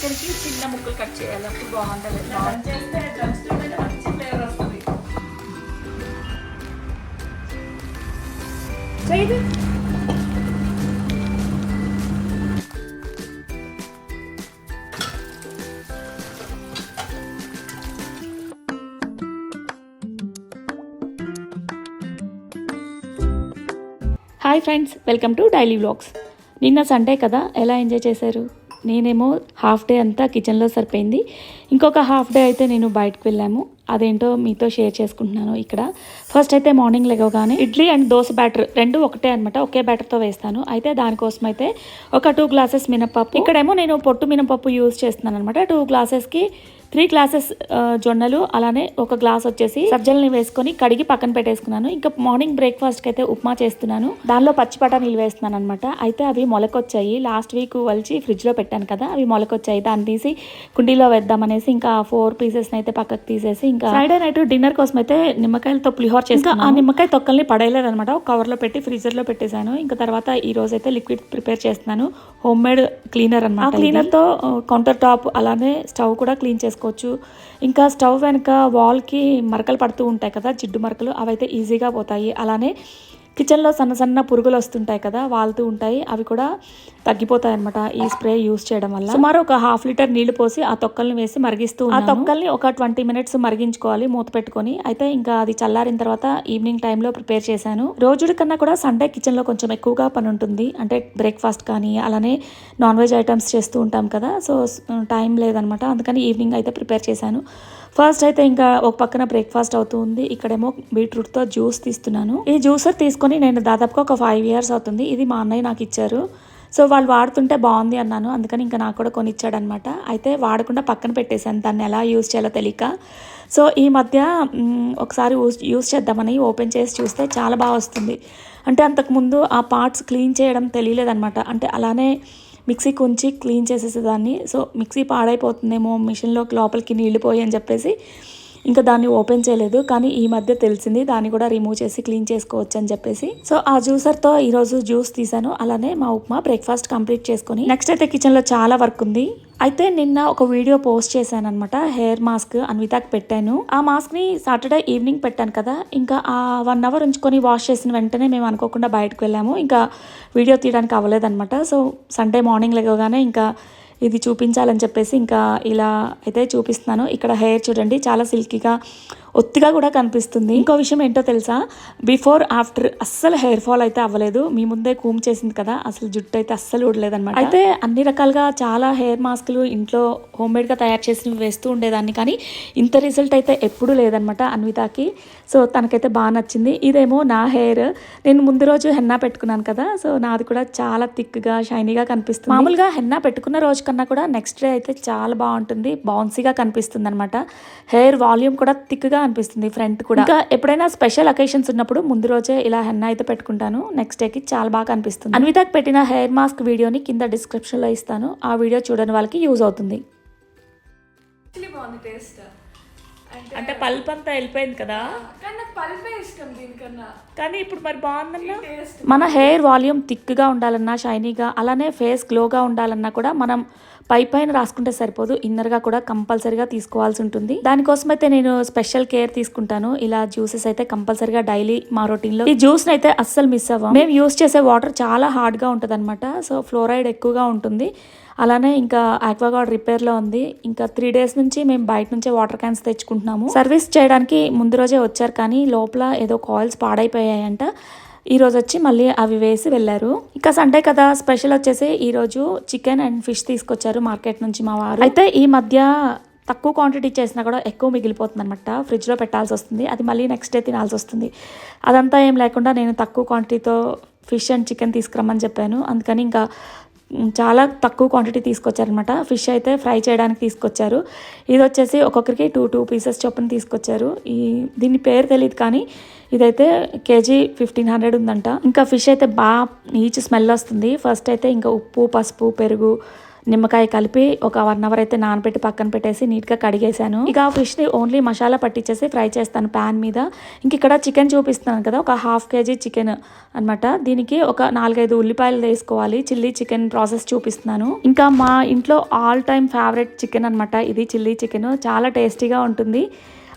చికెన్కి చిన్న ముక్కలు కట్ చేయాలి అప్పుడు బాగుంటుంది. చేస్తే మంచి ఫ్లేవర్ వస్తుంది చేయదు hi friends welcome to daily vlogs నిన్న సండే కదా ఎలా ఎంజాయ్ చేశారు? నేనేమో హాఫ్ డే అంతా కిచెన్లో సరిపోయింది. ఇంకొక హాఫ్ డే అయితే నేను బయటకు వెళ్ళాము. అదేంటో మీతో షేర్ చేసుకుంటున్నాను ఇక్కడ. ఫస్ట్ అయితే మార్నింగ్ లెగవగానే ఇడ్లీ అండ్ దోశ బ్యాటర్ రెండు ఒకటే అనమాట ఒకే బ్యాటర్తో వేస్తాను. అయితే దానికోసం అయితే ఒక టూ గ్లాసెస్ మినపప్పు ఇక్కడేమో నేను పొట్టు మినపప్పు యూజ్ చేస్తున్నాను అనమాట టూ గ్లాసెస్కి త్రీ గ్లాసెస్ జొన్నలు అలానే ఒక గ్లాస్ వచ్చేసి సజ్జల్ని వేసుకొని కడిగి పక్కన పెట్టేసుకున్నాను. ఇంకా మార్నింగ్ బ్రేక్ఫాస్ట్కి అయితే ఉప్మా చేస్తున్నాను. దానిలో పచ్చి బఠానీలు వేస్తున్నాను అనమాట అయితే అవి మొలకొచ్చాయి. లాస్ట్ వీక్ వలిచి ఫ్రిడ్జ్లో పెట్టాను కదా అవి మొలకొచ్చాయి. దాన్ని తీసి కుండీలో వేద్దామనేసి ఇంకా ఫోర్ పీసెస్ అయితే పక్కకు తీసేసి ఇంకా ఫ్రైడే నైట్ డిన్నర్ కోసం అయితే నిమ్మకాయలతో పులిహోర చేసి ఆ నిమ్మకాయ తొక్కల్ని పడేయలేదు అనమాట ఒక కవర్లో పెట్టి ఫ్రీజర్లో పెట్టేశాను. ఇంకా తర్వాత ఈ రోజు అయితే లిక్విడ్ ప్రిపేర్ చేస్తున్నాను. హోమ్ మేడ్ క్లీనర్ అనమాట క్లీనర్తో కౌంటర్ టాప్ అలానే స్టవ్ కూడా క్లీన్ చేసుకోవచ్చు. ఇంకా స్టవ్ వెనక వాల్కి మరకలు పడుతూ ఉంటాయి కదా జిడ్డు మరకలు అవైతే ఈజీగా పోతాయి. అలానే కిచెన్లో సన్న సన్న పురుగులు వస్తుంటాయి కదా వాళ్తూ ఉంటాయి. అవి కూడా తగ్గిపోతాయి అనమాట ఈ స్ప్రే యూస్ చేయడం వల్ల. సుమారు ఒక హాఫ్ లీటర్ నీళ్ళు పోసి ఆ తొక్కల్ని వేసి మరిగిస్తూ ఆ తొక్కల్ని ఒక ట్వంటీ మినిట్స్ మరిగించుకోవాలి మూత పెట్టుకొని. అయితే ఇంకా అది చల్లారిన తర్వాత ఈవినింగ్ టైంలో ప్రిపేర్ చేశాను. రోజుడి కన్నా కూడా సండే కిచెన్లో కొంచెం ఎక్కువగా పని ఉంటుంది. అంటే బ్రేక్ఫాస్ట్ కానీ అలానే నాన్ వెజ్ ఐటమ్స్ చేస్తూ ఉంటాం కదా. సో టైం లేదనమాట అందుకని ఈవినింగ్ అయితే ప్రిపేర్ చేశాను. ఫస్ట్ అయితే ఇంకా ఒక పక్కన బ్రేక్ఫాస్ట్ అవుతూ ఉంది. ఇక్కడేమో బీట్రూట్తో జ్యూస్ తీస్తున్నాను. ఈ జ్యూసర్ తీసుకొని నేను దాదాపుగా ఒక ఫైవ్ ఇయర్స్ అవుతుంది. ఇది మా అన్నయ్య నాకు ఇచ్చారు. సో వాళ్ళు వాడుతుంటే బాగుంది అన్నాను. అందుకని ఇంకా నాకు కూడా కొనిచ్చాడనమాట అయితే వాడకుండా పక్కన పెట్టేశాను. దాన్ని ఎలా యూజ్ చేయాలో తెలియక. సో ఈ మధ్య ఒకసారి యూజ్ చేద్దామని ఓపెన్ చేసి చూస్తే చాలా బాగా వస్తుంది. అంటే అంతకుముందు ఆ పార్ట్స్ క్లీన్ చేయడం తెలియలేదనమాట అంటే అలానే మిక్సీకి ఉంచి క్లీన్ చేసేసేదాన్ని. సో మిక్సీ పాడైపోతుందేమో మిషన్లోకి లోపలికి నీళ్ళు పోయి అని చెప్పేసి ఇంకా దాన్ని ఓపెన్ చేయలేదు కానీ ఈ మధ్య తెలిసింది దాన్ని కూడా రిమూవ్ చేసి క్లీన్ చేసుకోవచ్చు అని చెప్పేసి. సో ఆ జ్యూసర్తో ఈరోజు జ్యూస్ తీసాను అలానే మా ఉప్మా బ్రేక్ఫాస్ట్ కంప్లీట్ చేసుకొని. నెక్స్ట్ అయితే కిచెన్లో చాలా వర్క్ ఉంది. అయితే నిన్న ఒక వీడియో పోస్ట్ చేశాను అనమాట హెయిర్ మాస్క్ అన్వితాకి పెట్టాను. ఆ మాస్క్ని సాటర్డే ఈవినింగ్ పెట్టాను కదా ఇంకా ఆ వన్ అవర్ ఉంచుకొని వాష్ చేసిన వెంటనే మేము అనుకోకుండా బయటకు వెళ్ళాము. ఇంకా వీడియో తీయడానికి అవ్వలేదన్నమాట. సో సండే మార్నింగ్ లేవగానే ఇంకా ఇది చూపించాలని చెప్పేసి ఇంకా ఇలా అయితే చూపిస్తున్నాను. ఇక్కడ హెయిర్ చూడండి చాలా సిల్కీగా ఒత్తిగా కూడా కనిపిస్తుంది. ఇంకో విషయం ఏంటో తెలుసా? బిఫోర్ ఆఫ్టర్ అస్సలు హెయిర్ ఫాల్ అయితే అవ్వలేదు. మీ ముందే కూమ్ చేసింది కదా అసలు జుట్టు అయితే అస్సలు ఊడలేదన్నమాట. అయితే అన్ని రకాలుగా చాలా హెయిర్ మాస్కులు ఇంట్లో హోమ్ మేడ్గా తయారు చేసినవి వేస్తూ ఉండేదాన్ని. కానీ ఇంత రిజల్ట్ అయితే ఎప్పుడూ లేదనమాట అన్వితాకి. సో తనకైతే బాగా నచ్చింది. ఇదేమో నా హెయిర్. నేను ముందు రోజు హెన్నా పెట్టుకున్నాను కదా సో నాది కూడా చాలా థిక్గా షైనీగా కనిపిస్తుంది. మామూలుగా హెన్నా పెట్టుకున్న రోజు కన్నా కూడా నెక్స్ట్ డే అయితే చాలా బాగుంటుంది. బౌన్సీగా కనిపిస్తుంది అనమాట హెయిర్ వాల్యూమ్ కూడా థిక్గా అనిపిస్తుంది ఫ్రంట్ కూడా. ఇంకా ఎప్పుడైనా స్పెషల్ అకేషన్స్ ఉన్నప్పుడు ముందు రోజే ఇలా హెన్నా అయితే పెట్టుకుంటాను. నెక్స్ట్ డేకి చాలా బాగా కనిపిస్తుంది అన్వితాకి పెట్టిన హెయిర్ మాస్క్ వీడియోని కింద డిస్క్రిప్షన్లో ఇస్తాను. ఆ వీడియో చూడని వాళ్ళకి యూజ్ అవుతుంది. యాక్చువల్లీ బాగుంది టేస్ట్ అంటే పల్ప్ అంతా వెళ్ళిపోయింది కదా? కానీ నాకు పల్పే ఇష్టం దీనికన్నా. కానీ ఇప్పుడు మరి బాగుందన్నా? మన హెయిర్ వాల్యూమ్ థిక్గా ఉండాలన్నా షైనీగా అలానే ఫేస్ గ్లోగా ఉండాలన్నా కూడా మనం పై పైన రాసుకుంటే సరిపోదు. ఇన్నర్గా కూడా కంపల్సరీగా తీసుకోవాల్సి ఉంటుంది. దానికోసం అయితే నేను స్పెషల్ కేర్ తీసుకుంటాను. ఇలా జ్యూసెస్ అయితే కంపల్సరీగా డైలీ మా రొటీన్లో. ఈ జ్యూస్ అయితే అస్సలు మిస్ అవ్వం. మేము యూస్ చేసే వాటర్ చాలా హార్డ్గా ఉంటుంది అనమాట సో ఫ్లోరైడ్ ఎక్కువగా ఉంటుంది. అలానే ఇంకా ఆక్వాగార్డ్ రిపేర్లో ఉంది. ఇంకా త్రీ డేస్ నుంచి మేము బయట నుంచే వాటర్ క్యాన్స్ తెచ్చుకుంటున్నాము. సర్వీస్ చేయడానికి ముందు రోజే వచ్చారు కానీ లోపల ఏదో కాయిల్స్ పాడైపోయాయంట. ఈ రోజు వచ్చి మళ్ళీ అవి వేసి వెళ్ళారు. ఇంకా సండే కదా స్పెషల్ వచ్చేసి ఈ రోజు చికెన్ అండ్ ఫిష్ తీసుకొచ్చారు మార్కెట్ నుంచి మా వారు. అయితే ఈ మధ్య తక్కువ క్వాంటిటీ చేసినా కూడా ఎక్కువ మిగిలిపోతుంది అనమాట ఫ్రిడ్జ్లో పెట్టాల్సి వస్తుంది. అది మళ్ళీ నెక్స్ట్ డే తినాల్సి వస్తుంది. అదంతా ఏం లేకుండా నేను తక్కువ క్వాంటిటీతో ఫిష్ అండ్ చికెన్ తీసుకురమ్మని చెప్పాను. అందుకని ఇంకా చాలా తక్కువ క్వాంటిటీ తీసుకొచ్చారనమాట ఫిష్ అయితే ఫ్రై చేయడానికి తీసుకొచ్చారు. ఇది వచ్చేసి ఒక్కొక్కరికి టూ టూ పీసెస్ చొప్పున తీసుకొచ్చారు. ఈ దీని పేరు తెలియదు కానీ ఇదైతే కేజీ ఫిఫ్టీన్ హండ్రెడ్ ఉందంట. ఇంకా ఫిష్ అయితే బాగా నీచు స్మెల్ వస్తుంది. ఫస్ట్ అయితే ఇంకా ఉప్పు పసుపు పెరుగు నిమ్మకాయ కలిపి ఒక వన్ అవర్ అయితే నానబెట్టి పక్కన పెట్టేసి నీట్గా కడిగేశాను. ఇక ఆ ఫిష్ని ఓన్లీ మసాలా పట్టించేసి ఫ్రై చేస్తాను ప్యాన్ మీద. ఇంక ఇక్కడ చికెన్ చూపిస్తున్నాను కదా ఒక హాఫ్ కేజీ చికెన్ అన్నమాట. దీనికి ఒక నాలుగైదు ఉల్లిపాయలు వేసుకోవాలి. చిల్లీ చికెన్ ప్రాసెస్ చూపిస్తున్నాను. ఇంకా మా ఇంట్లో ఆల్ టైమ్ ఫేవరెట్ చికెన్ అన్నమాట. ఇది చిల్లీ చికెన్. చాలా టేస్టీగా ఉంటుంది.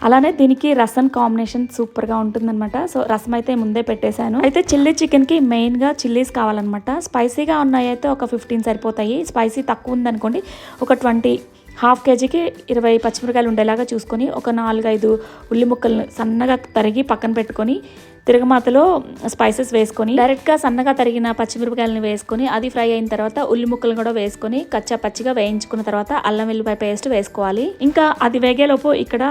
అలానే దీనికి రసం కాంబినేషన్ సూపర్గా ఉంటుందన్నమాట. సో రసం అయితే ముందే పెట్టేశాను. అయితే చిల్లీ చికెన్కి మెయిన్గా చిల్లీస్ కావాలన్నమాట. స్పైసీగా ఉన్నాయి అయితే ఒక ఫిఫ్టీన్ సరిపోతాయి. స్పైసీ తక్కువ ఉందనుకోండి ఒక ట్వంటీ హాఫ్ కేజీకి ఇరవై పచ్చిమిరకాయలు ఉండేలాగా చూసుకొని ఒక నాలుగైదు ఉల్లి ముక్కలను సన్నగా తరిగి పక్కన పెట్టుకొని తిరగమాతలో స్పైసెస్ వేసుకొని డైరెక్ట్గా సన్నగా తరిగిన పచ్చిమిరపకాయలను వేసుకొని అది ఫ్రై అయిన తర్వాత ఉల్లి ముక్కలు కూడా వేసుకొని కచ్చా పచ్చిగా వేయించుకున్న తర్వాత అల్లం వెల్లిపాయ పేస్ట్ వేసుకోవాలి. ఇంకా అది వేగేలోపు ఇక్కడ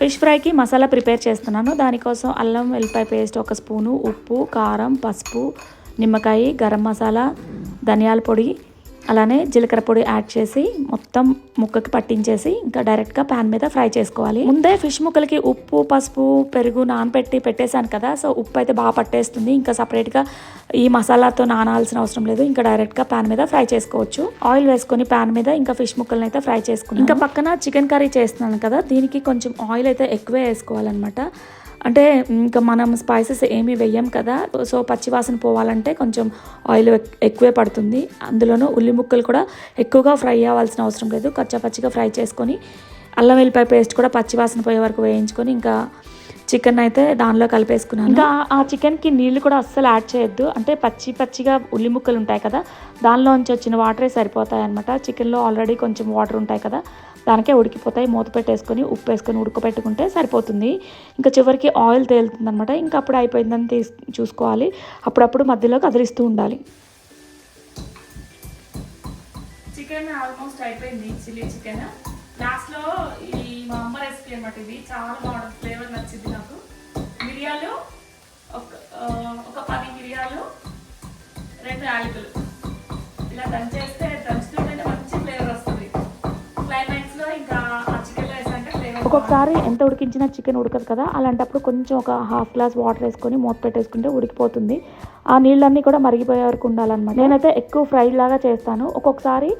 ఫిష్ ఫ్రైకి మసాలా ప్రిపేర్ చేస్తున్నాను. దానికోసం అల్లం వెల్లిపాయ పేస్ట్ ఒక స్పూను ఉప్పు కారం పసుపు నిమ్మకాయ గరం మసాలా ధనియాల పొడి అలానే జీలకర్ర పొడి యాడ్ చేసి మొత్తం ముక్కకి పట్టించేసి ఇంకా డైరెక్ట్గా ప్యాన్ మీద ఫ్రై చేసుకోవాలి. ముందే ఫిష్ ముక్కలకి ఉప్పు పసుపు పెరుగు నానబెట్టి పెట్టేశాను కదా సో ఉప్పు అయితే బాగా పట్టేస్తుంది. ఇంకా సపరేట్గా ఈ మసాలాతో నానాల్సిన అవసరం లేదు. ఇంకా డైరెక్ట్గా ప్యాన్ మీద ఫ్రై చేసుకోవచ్చు. ఆయిల్ వేసుకొని ప్యాన్ మీద ఇంకా ఫిష్ ముక్కలను అయితే ఫ్రై చేసుకుని ఇంకా పక్కన చికెన్ కర్రీ చేస్తున్నాను కదా దీనికి కొంచెం ఆయిల్ అయితే ఎక్కువే వేసుకోవాలన్నమాట. అంటే ఇంకా మనం స్పైసెస్ ఏమి వేయం కదా. సో పచ్చివాసన పోవాలంటే కొంచెం ఆయిల్ ఎక్కువే పడుతుంది. అందులోనూ ఉల్లి ముక్కలు కూడా ఎక్కువగా ఫ్రై అవ్వాల్సిన అవసరం లేదు. కచ్చా పచ్చిగా ఫ్రై చేసుకొని అల్లం వెల్లిపాయ పేస్ట్ కూడా పచ్చివాసన పోయే వరకు వేయించుకొని ఇంకా చికెన్ అయితే దానిలో కలిపేసుకున్నాను. ఇంకా ఆ చికెన్కి నీళ్ళు కూడా అస్సలు యాడ్ చేయొద్దు. అంటే పచ్చి పచ్చిగా ఉల్లి ముక్కలు ఉంటాయి కదా దానిలోంచి వచ్చిన వాటరే సరిపోతాయి అనమాట చికెన్లో ఆల్రెడీ కొంచెం వాటర్ ఉంటాయి కదా దానికే ఉడికిపోతాయి. మూత పెట్టేసుకొని ఉప్పు వేసుకొని ఉడకపెట్టుకుంటే సరిపోతుంది. ఇంకా చివరికి ఆయిల్ తేలుతుంది అనమాట ఇంకా అప్పుడు అయిపోయిందని తీసు చూసుకోవాలి. అప్పుడప్పుడు మధ్యలో కదిలిస్తూ ఉండాలి. చికెన్ ఆల్మోస్ట్ అయిపోయింది. Chilli chicken. లాస్ట్లో ఈ మా అమ్మ రెసిపీ అనమాట ఇది. చాలా బాగుంటుంది. ఫ్లేవర్ నచ్చింది నాకు. మిరియాలు ఒక ఒక పది మిరియాలు రెండు యాలకులు. ఇలా దంచేస్తే దంచుతూ ఒక్కొక్కసారి ఎంత ఉడికించినా చికెన్ ఉడకదు కదా అలాంటప్పుడు కొంచెం ఒక హాఫ్ గ్లాస్ వాటర్ వేసుకొని మూత పెట్టేసుకుంటే ఉడికిపోతుంది. ఆ నీళ్ళన్నీ కూడా మరిగిపోయే వరకు ఉండాలన్నమాట. నేనైతే ఎక్కువ ఫ్రై లాగా చేస్తాను. ఒక్కొక్కసారి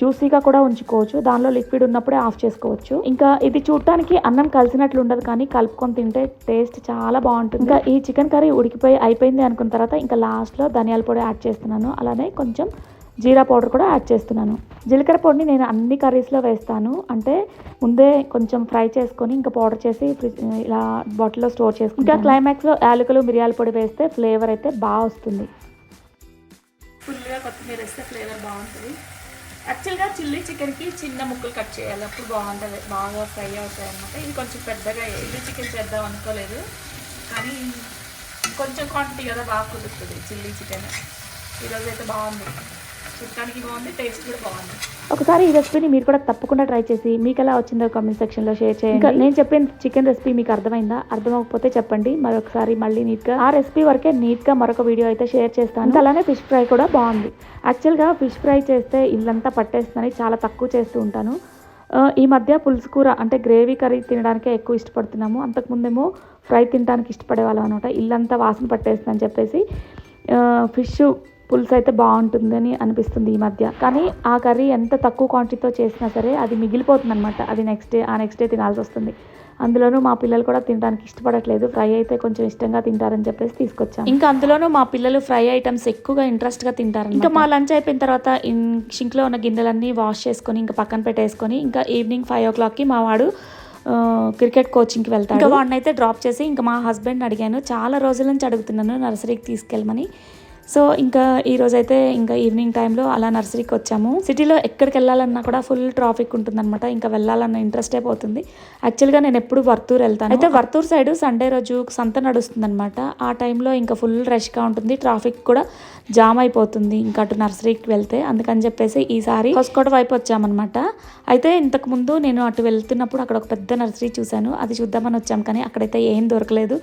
జ్యూసీగా కూడా ఉంచుకోవచ్చు. దానిలో లిక్విడ్ ఉన్నప్పుడే ఆఫ్ చేసుకోవచ్చు. ఇంకా ఇది చూడటానికి అన్నం కలిసినట్లు ఉండదు కానీ కలుపుకొని తింటే టేస్ట్ చాలా బాగుంటుంది. ఇంకా ఈ చికెన్ కర్రీ ఉడికిపోయి అయిపోయింది అనుకున్న తర్వాత ఇంకా లాస్ట్లో ధనియాల పొడి యాడ్ చేస్తున్నాను. అలానే కొంచెం జీరా పౌడర్ కూడా యాడ్ చేస్తున్నాను. జీలకర్ర పొడిని నేను అన్ని కర్రీస్లో వేస్తాను. అంటే ముందే కొంచెం ఫ్రై చేసుకొని ఇంకా పౌడర్ చేసి ఫ్రిడ్జ్ ఇలా బాటిల్లో స్టోర్ చేసుకుని ఇంకా క్లైమాక్స్లో యాలకులు మిరియాల పొడి వేస్తే ఫ్లేవర్ అయితే బాగా వస్తుంది. ఫుల్గా కొత్తిమీర వేస్తే ఫ్లేవర్ బాగుంటుంది. యాక్చువల్గా చిల్లీ చికెన్కి చిన్న ముక్కలు కట్ చేయాలి. అప్పుడు బాగుంటుంది. బాగా ఫ్రై అవుతాయి అనమాట ఇది కొంచెం పెద్దగా చిల్లీ చికెన్ చేద్దాం అనుకోలేదు. కానీ కొంచెం క్వాంటిటీ కదా బాగా కుదురుతుంది చిల్లీ చికెన్. ఈరోజు అయితే బాగుంది. చూడటానికి బాగుంది టేస్ట్ కూడా బాగుంది. ఒకసారి ఈ రెసిపీని మీరు కూడా తప్పకుండా ట్రై చేసి మీకు ఎలా వచ్చిందో కామెంట్ సెక్షన్లో షేర్ చేయండి. ఇంకా నేను చెప్పిన చికెన్ రెసిపీ మీకు అర్థమైందా? అర్థమవకపోతే చెప్పండి. మరొకసారి మళ్ళీ నీట్గా ఆ రెసిపీ వరకే నీట్గా మరొక వీడియో అయితే షేర్ చేస్తాను. అలానే ఫిష్ ఫ్రై కూడా బాగుంది. యాక్చువల్గా ఫిష్ ఫ్రై చేస్తే ఇల్లంతా పట్టేస్తుందని చాలా తక్కువ చేస్తూ ఉంటాను. ఈ మధ్య పులుసు కూర అంటే గ్రేవీ కర్రీ తినడానికే ఎక్కువ ఇష్టపడుతున్నాము. అంతకుముందేమో ఫ్రై తినడానికి ఇష్టపడేవాళ్ళం అనమాట. ఇల్లంతా వాసన పట్టేస్తుందని చెప్పేసి ఫిష్ పులుసు అయితే బాగుంటుందని అనిపిస్తుంది ఈ మధ్య. కానీ ఆ కర్రీ ఎంత తక్కువ క్వాంటిటీతో చేసినా సరే అది మిగిలిపోతుంది అనమాట అది నెక్స్ట్ డే ఆ నెక్స్ట్ డే తినాల్సి వస్తుంది. అందులోనూ మా పిల్లలు కూడా తినడానికి ఇష్టపడట్లేదు. ఫ్రై అయితే కొంచెం ఇష్టంగా తింటారని చెప్పేసి తీసుకొచ్చాం ఇంకా అందులోనూ మా పిల్లలు ఫ్రై ఐటమ్స్ ఎక్కువగా ఇంట్రెస్ట్గా తింటారు ఇంకా మా లంచ్ అయిపోయిన తర్వాత షింక్లో ఉన్న గిన్నెలన్నీ వాష్ చేసుకొని ఇంకా పక్కన పెట్టేసుకొని ఇంకా ఈవినింగ్ ఫైవ్ ఓ క్లాక్కి మా వాడు క్రికెట్ కోచింగ్కి వెళ్తాడు. ఇంకా వాడిని అయితే డ్రాప్ చేసి ఇంకా మా హస్బెండ్ అడిగాను చాలా రోజుల నుంచి అడుగుతున్నాను నర్సరీకి తీసుకెళ్ళమని. సో ఇంకా ఈ రోజు అయితే ఇంకా ఈవినింగ్ టైంలో అలా నర్సరీకి వచ్చాము. సిటీలో ఎక్కడికి వెళ్ళాలన్నా కూడా ఫుల్ ట్రాఫిక్ ఉంటుందన్నమాట. ఇంకా వెళ్ళాలన్న ఇంట్రెస్ట్ అయిపోతుంది యాక్చువల్గా నేను ఎప్పుడు వర్తూర్ వెళ్తాను. అయితే వర్తూర్ సైడ్ సండే రోజు సంత నడుస్తుంది ఆ టైంలో ఇంకా ఫుల్ రష్గా ఉంటుంది. ట్రాఫిక్ కూడా జామ్ అయిపోతుంది ఇంకా అటు నర్సరీకి వెళ్తే. అందుకని చెప్పేసి ఈసారి హొస్కోట వైపు వచ్చామన్నమాట. అయితే ఇంతకు ముందు నేను అటు వెళ్తున్నప్పుడు అక్కడ ఒక పెద్ద నర్సరీ చూశాను. అది చూద్దామని వచ్చాం కానీ అక్కడైతే ఏం దొరకలేదు.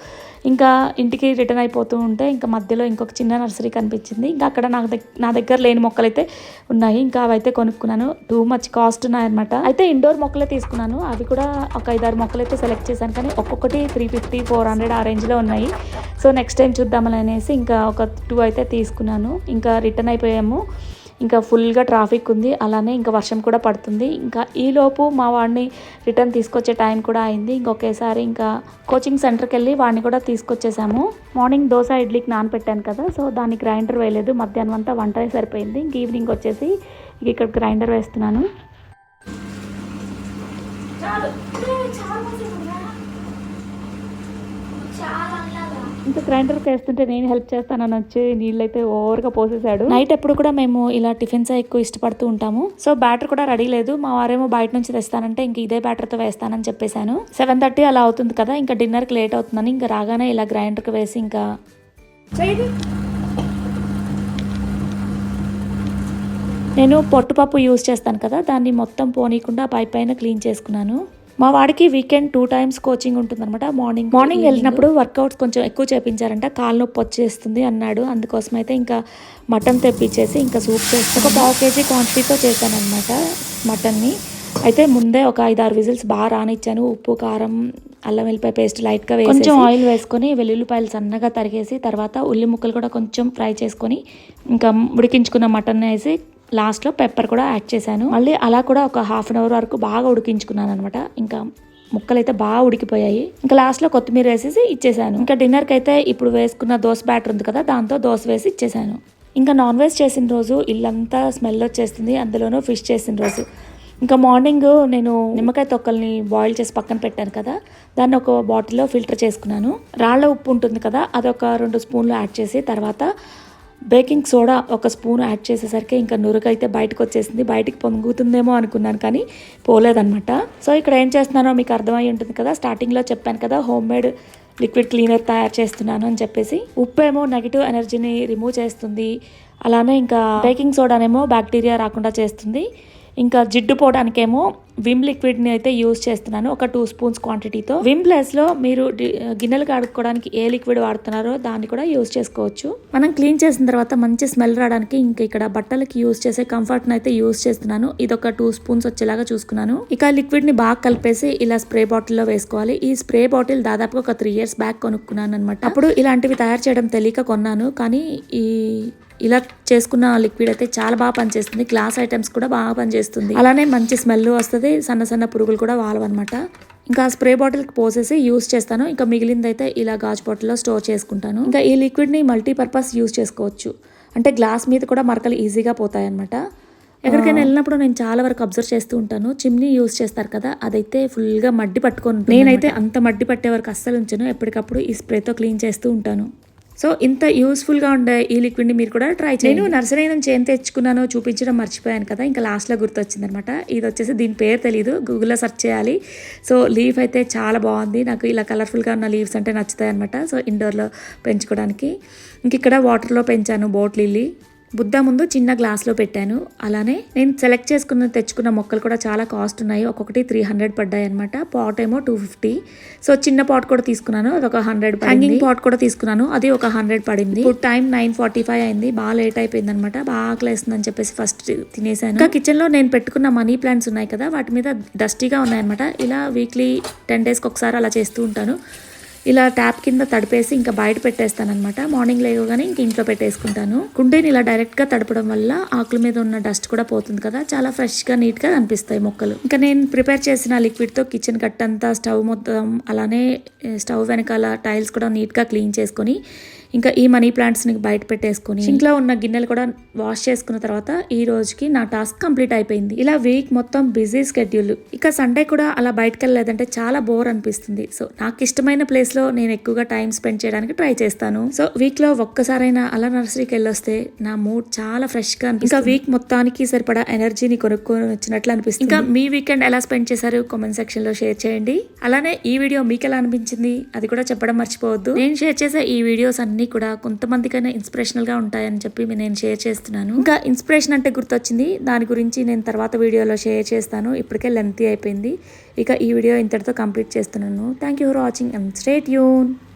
ఇంకా ఇంటికి రిటర్న్ అయిపోతూ ఉంటే ఇంకా మధ్యలో ఇంకొక చిన్న నర్సరీ కనిపించింది. ఇంకా అక్కడ నాకు నా దగ్గర లేని మొక్కలు అయితే ఉన్నాయి. ఇంకా అవైతే కొనుక్కున్నాను. టూ మచ్ కాస్ట్ ఉన్నాయన్నమాట. అయితే ఇండోర్ మొక్కలే తీసుకున్నాను. అవి కూడా ఒక ఐదారు మొక్కలు అయితే సెలెక్ట్ చేశాను. కానీ ఒక్కొక్కటి త్రీ ఫిఫ్టీ ఫోర్ హండ్రెడ్ ఆ రేంజ్లో ఉన్నాయి. సో నెక్స్ట్ టైం చూద్దామని అనేసి ఇంకా ఒక టూ అయితే తీసుకున్నాను. ఇంకా రిటర్న్ అయిపోయాము. ఇంకా ఫుల్గా ట్రాఫిక్ ఉంది. అలానే ఇంకా వర్షం కూడా పడుతుంది. ఇంకా ఈలోపు మా వాడిని రిటర్న్ తీసుకొచ్చే టైం కూడా అయింది. ఇంకొకేసారి ఇంకా కోచింగ్ సెంటర్కి వెళ్ళి వాడిని కూడా తీసుకొచ్చేసాము. మార్నింగ్ దోశ ఇడ్లీకి నానపెట్టాను కదా సో దాన్ని గ్రైండర్ వేయలేదు. మధ్యాహ్నం అంతా వంట సరిపోయింది. ఇంక ఈవినింగ్ వచ్చేసి ఇక ఇక్కడ గ్రైండర్ వేస్తున్నాను. చాలా. ఇంకా గ్రైండర్ వేస్తుంటే నేను హెల్ప్ చేస్తానని వచ్చి నీళ్ళైతే ఓవర్గా పోసేసాడు నైట్ ఎప్పుడు కూడా మేము ఇలా టిఫిన్స్ ఎక్కువ ఇష్టపడుతూ ఉంటాము. సో బ్యాటర్ కూడా రెడీ లేదు. మా వారేమో బయట నుంచి తెస్తానంటే ఇంక ఇదే బ్యాటర్తో వేస్తానని చెప్పేశాను. సెవెన్ థర్టీ అలా అవుతుంది కదా ఇంకా డిన్నర్కి లేట్ అవుతుందని ఇంకా రాగానే ఇలా గ్రైండర్కి వేసి ఇంకా నేను పొట్టుపప్పు యూజ్ చేస్తాను కదా దాన్ని మొత్తం పోనీయకుండా పై పైన క్లీన్ చేసుకున్నాను. మా వాడికి వీకెండ్ టూ టైమ్స్ కోచింగ్ ఉంటుందన్నమాట. మార్నింగ్ మార్నింగ్ వెళ్ళినప్పుడు వర్కౌట్స్ కొంచెం ఎక్కువ చేపించారంట. కాలు నొప్పి వచ్చేస్తుంది అన్నాడు. అందుకోసం అయితే ఇంకా మటన్ తెప్పించేసి ఇంకా సూప్ చేసి ఒక పావు కేజీ క్వాంటిటీతో చేశాను అనమాట మటన్ని. అయితే ముందే ఒక ఐదు ఆరు విజిల్స్ బాగా రానిచ్చాను. ఉప్పు కారం అల్లం వెల్లిపాయ పేస్ట్ లైట్గా వేసి కొంచెం ఆయిల్ వేసుకొని వెల్లుల్లిపాయలు సన్నగా తరిగేసి తర్వాత ఉల్లి ముక్కలు కూడా కొంచెం ఫ్రై చేసుకొని ఇంకా ఉడికించుకున్న మటన్ వేసి లాస్ట్లో పెప్పర్ కూడా యాడ్ చేశాను. మళ్ళీ అలా కూడా ఒక హాఫ్ అన్ అవర్ వరకు బాగా ఉడికించుకున్నాను అనమాట ఇంకా ముక్కలు అయితే బాగా ఉడికిపోయాయి. ఇంకా లాస్ట్లో కొత్తిమీర వేసేసి ఇచ్చేసాను. ఇంకా డిన్నర్కి అయితే ఇప్పుడు వేసుకున్న దోశ బ్యాటర్ ఉంది కదా దాంతో దోశ వేసి ఇచ్చేసాను. ఇంకా నాన్ వెజ్ చేసిన రోజు ఇల్లంతా స్మెల్ వచ్చేస్తుంది అందులోనూ ఫిష్ చేసిన రోజు. ఇంకా మార్నింగ్ నేను నిమ్మకాయ తొక్కల్ని బాయిల్ చేసి పక్కన పెట్టాను కదా దాన్ని ఒక బాటిల్లో ఫిల్టర్ చేసుకున్నాను. రాళ్ళ ఉప్పు ఉంటుంది కదా అదొక రెండు స్పూన్లు యాడ్ చేసి తర్వాత బేకింగ్ సోడా ఒక స్పూన్ యాడ్ చేసేసరికి ఇంకా నురుగు అయితే బయటకు వచ్చేసింది. బయటికి పొంగుతుందేమో అనుకున్నాను కానీ పోలేదనమాట సో ఇక్కడ ఏం చేస్తున్నానో మీకు అర్థమై ఉంటుంది కదా. స్టార్టింగ్లో చెప్పాను కదా హోమ్ మేడ్ లిక్విడ్ క్లీనర్ తయారు చేస్తున్నాను అని చెప్పేసి. ఉప్పు ఏమో నెగిటివ్ ఎనర్జీని రిమూవ్ చేస్తుంది. అలానే ఇంకా బేకింగ్ సోడానేమో బ్యాక్టీరియా రాకుండా చేస్తుంది. ఇంకా జిడ్డు పోవడానికేమో విమ్ లిక్విడ్ని అయితే యూజ్ చేస్తున్నాను ఒక టూ స్పూన్స్ క్వాంటిటీతో. విమ్ ప్లేస్లో మీరు గిన్నెలు కడుక్కోవడానికి ఏ లిక్విడ్ వాడుతున్నారో దాన్ని కూడా యూజ్ చేసుకోవచ్చు. మనం క్లీన్ చేసిన తర్వాత మంచి స్మెల్ రావడానికి ఇంకా ఇక్కడ బట్టలకి యూజ్ చేసే కంఫర్ట్ని అయితే యూజ్ చేస్తున్నాను. ఇది ఒక టూ స్పూన్స్ వచ్చేలాగా చూసుకున్నాను. ఇక లిక్విడ్ని బాగా కలిపేసి ఇలా స్ప్రే బాటిల్లో వేసుకోవాలి. ఈ స్ప్రే బాటిల్ దాదాపుగా ఒక త్రీ ఇయర్స్ బ్యాక్ కొనుక్కున్నాను అనమాట అప్పుడు ఇలాంటివి తయారు చేయడం తెలియక కొన్నాను కానీ ఈ ఇలా చేసుకున్న లిక్విడ్ అయితే చాలా బాగా పనిచేస్తుంది. గ్లాస్ ఐటమ్స్ కూడా బాగా పనిచేస్తుంది. అలానే మంచి స్మెల్ వస్తుంది. సన్న సన్న పురుగులు కూడా వాలవన్నమాట. ఇంకా స్ప్రే బాటిల్కి పోసేసి యూస్ చేస్తాను. ఇంకా మిగిలింది అయితే ఇలా గాజు బాటిల్లో స్టోర్ చేసుకుంటాను. ఇంకా ఈ లిక్విడ్ని మల్టీపర్పస్ యూస్ చేసుకోవచ్చు. అంటే గ్లాస్ మీద కూడా మరకలు ఈజీగా పోతాయి అనమాట ఎక్కడికైనా వెళ్ళినప్పుడు నేను చాలా వరకు అబ్జర్వ్ చేస్తూ ఉంటాను. చిమ్నీ యూస్ చేస్తారు కదా అదైతే ఫుల్గా మడ్డి పట్టుకొని నేనైతే అంత మడ్డి పట్టే వరకు అస్సలు ఉంచను. ఎప్పటికప్పుడు ఈ స్ప్రేతో క్లీన్ చేస్తూ ఉంటాను. సో ఇంత యూస్ఫుల్గా ఉండే ఈ లిక్విడ్ని మీరు కూడా ట్రై చేయండి. నేను నర్సరీ నుంచి ఏం తెచ్చుకున్నానో చూపించడం మర్చిపోయాను కదా ఇంకా లాస్ట్లో గుర్తొచ్చింది అనమాట ఇది వచ్చేసి దీని పేరు తెలియదు గూగుల్లో సెర్చ్ చేయాలి. సో లీఫ్ అయితే చాలా బాగుంది నాకు ఇలా కలర్ఫుల్గా ఉన్న లీవ్స్ అంటే నచ్చుతాయి అనమాట సో ఇండోర్లో పెంచుకోవడానికి. ఇంక ఇక్కడ వాటర్లో పెంచాను బోట్ లిల్లీ. బుద్ధ ముందు చిన్న గ్లాస్లో పెట్టాను. అలానే నేను సెలెక్ట్ చేసుకున్న తెచ్చుకున్న మొక్కలు కూడా చాలా కాస్ట్ ఉన్నాయి. ఒక్కొక్కటి త్రీ హండ్రెడ్ పడ్డాయి అనమాట పాట్ ఏమో టూ ఫిఫ్టీ సో చిన్న పాట్ కూడా తీసుకున్నాను. అది ఒక హండ్రెడ్ హ్యాంగింగ్ పాట్ కూడా తీసుకున్నాను. అది ఒక హండ్రెడ్ పడింది. ఇప్పుడు టైం నైన్ ఫార్టీ ఫైవ్ అయింది. బాగా లేట్ అయిపోయింది అనమాట బాగా ఆకలేస్తుందని చెప్పేసి ఫస్ట్ తినేసాను. ఇంకా కిచెన్లో నేను పెట్టుకున్న మనీ ప్లాంట్స్ ఉన్నాయి కదా వాటి మీద డస్టీగా ఉన్నాయన్నమాట ఇలా వీక్లీ టెన్ డేస్కి ఒకసారి అలా చేస్తూ ఉంటాను. ఇలా ట్యాప్ కింద తడిపేసి ఇంకా బయట పెట్టేస్తాను అనమాట మార్నింగ్ లేవగానే ఇంక ఇంట్లో పెట్టేసుకుంటాను. కుండీని ఇలా డైరెక్ట్గా తడపడం వల్ల ఆకుల మీద ఉన్న డస్ట్ కూడా పోతుంది కదా. చాలా ఫ్రెష్గా నీట్గా కనిపిస్తాయి మొక్కలు. ఇంకా నేను ప్రిపేర్ చేసిన లిక్విడ్తో కిచెన్ కట్ అంతా స్టవ్ మొత్తం అలానే స్టవ్ వెనకాల టైల్స్ కూడా నీట్గా క్లీన్ చేసుకొని ఇంకా ఈ మనీ ప్లాంట్స్ని బయట పెట్టేసుకొని ఇంట్లో ఉన్న గిన్నెలు కూడా వాష్ చేసుకున్న తర్వాత ఈ రోజుకి నా టాస్క్ కంప్లీట్ అయిపోయింది. ఇలా వీక్ మొత్తం బిజీ స్కెడ్యూల్. ఇక సండే కూడా అలా బయటకు వెళ్ళలేదంటే చాలా బోర్ అనిపిస్తుంది. సో నాకు ఇష్టమైన ప్లేస్లో నేను ఎక్కువగా టైం స్పెండ్ చేయడానికి ట్రై చేస్తాను. సో వీక్లో ఒక్కసారైనా అలా నర్సరీకి వెళ్ళొస్తే నా మూడ్ చాలా ఫ్రెష్గా అనిపిస్తుంది. ఇంకా వీక్ మొత్తానికి సరిపడా ఎనర్జీని కొనుక్కొని వచ్చినట్లు అనిపిస్తుంది. ఇంకా మీ వీకెండ్ ఎలా స్పెండ్ చేశారు? కామెంట్ సెక్షన్లో షేర్ చేయండి. అలానే ఈ వీడియో మీకు ఎలా అనిపించింది? అది కూడా చెప్పడం మర్చిపోవద్దు. నేను షేర్ చేసే ఈ వీడియోస్ అన్ని కూడా కొంతమందికైనా ఇన్స్పిరేషనల్గా ఉంటాయని చెప్పి నేను షేర్ చేస్తున్నాను. ఇంకా ఇన్స్పిరేషన్ అంటే గుర్తొచ్చింది. దాని గురించి నేను తర్వాత వీడియోలో షేర్ చేస్తాను. ఇప్పటికే లెంతీ అయిపోయింది. ఇక ఈ వీడియో ఇంతటితో కంప్లీట్ చేస్తున్నాను. Thank you for watching and stay Yoon